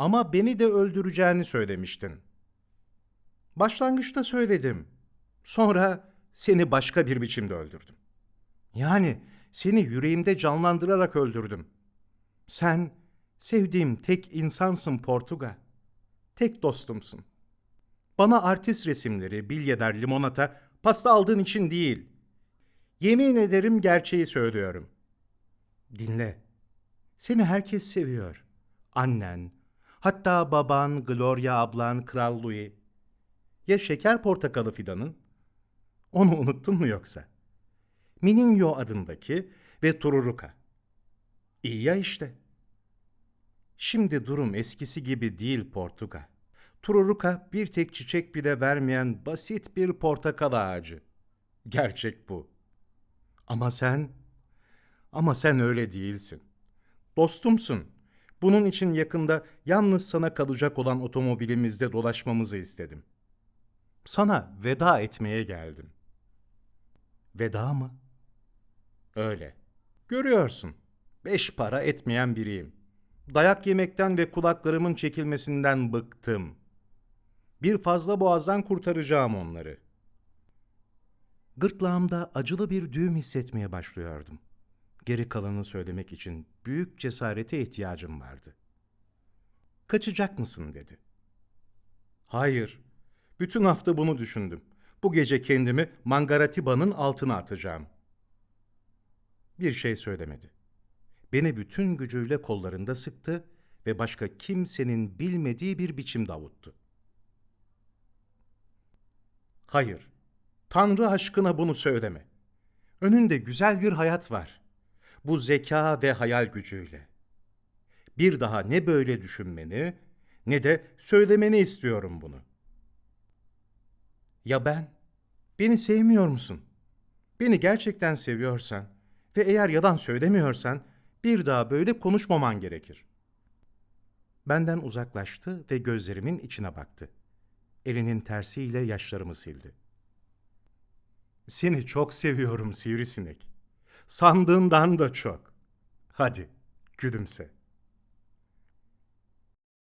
Ama beni de öldüreceğini söylemiştin. Başlangıçta söyledim. Sonra seni başka bir biçimde öldürdüm. Yani seni yüreğimde canlandırarak öldürdüm. Sen sevdiğim tek insansın Portuga. Tek dostumsun. Bana artist resimleri, bilyeler, limonata, pasta aldığın için değil. Yemin ederim gerçeği söylüyorum. Dinle. Seni herkes seviyor. Annen, hatta baban, Gloria ablan, Kral Louis. Ya şeker portakalı fidanın? Onu unuttun mu yoksa? Mininyo adındaki ve Tururuka. İyi ya işte. Şimdi durum eskisi gibi değil Portuga. Tururuka bir tek çiçek bile vermeyen basit bir portakal ağacı. Gerçek bu. Ama sen, ama sen öyle değilsin. Dostumsun. Bunun için yakında yalnız sana kalacak olan otomobilimizde dolaşmamızı istedim. Sana veda etmeye geldim. Veda mı? Öyle. Görüyorsun. Beş para etmeyen biriyim. Dayak yemekten ve kulaklarımın çekilmesinden bıktım. Bir fazla boğazdan kurtaracağım onları. Gırtlağımda acılı bir düğüm hissetmeye başlıyordum. Geri kalanı söylemek için büyük cesarete ihtiyacım vardı. Kaçacak mısın dedi. Hayır. Bütün hafta bunu düşündüm. Bu gece kendimi Mangaratiba'nın altına atacağım. Bir şey söylemedi. Beni bütün gücüyle kollarında sıktı ve başka kimsenin bilmediği bir biçimde avuttu. Hayır, Tanrı aşkına bunu söyleme. Önünde güzel bir hayat var. Bu zeka ve hayal gücüyle. Bir daha ne böyle düşünmeni ne de söylemeni istiyorum bunu. Ya ben? Beni sevmiyor musun? Beni gerçekten seviyorsan ve eğer yalan söylemiyorsan bir daha böyle konuşmaman gerekir. Benden uzaklaştı ve gözlerimin içine baktı. Elinin tersiyle yaşlarımı sildi. Seni çok seviyorum sivrisinek. Sandığından da çok. Hadi gülümse.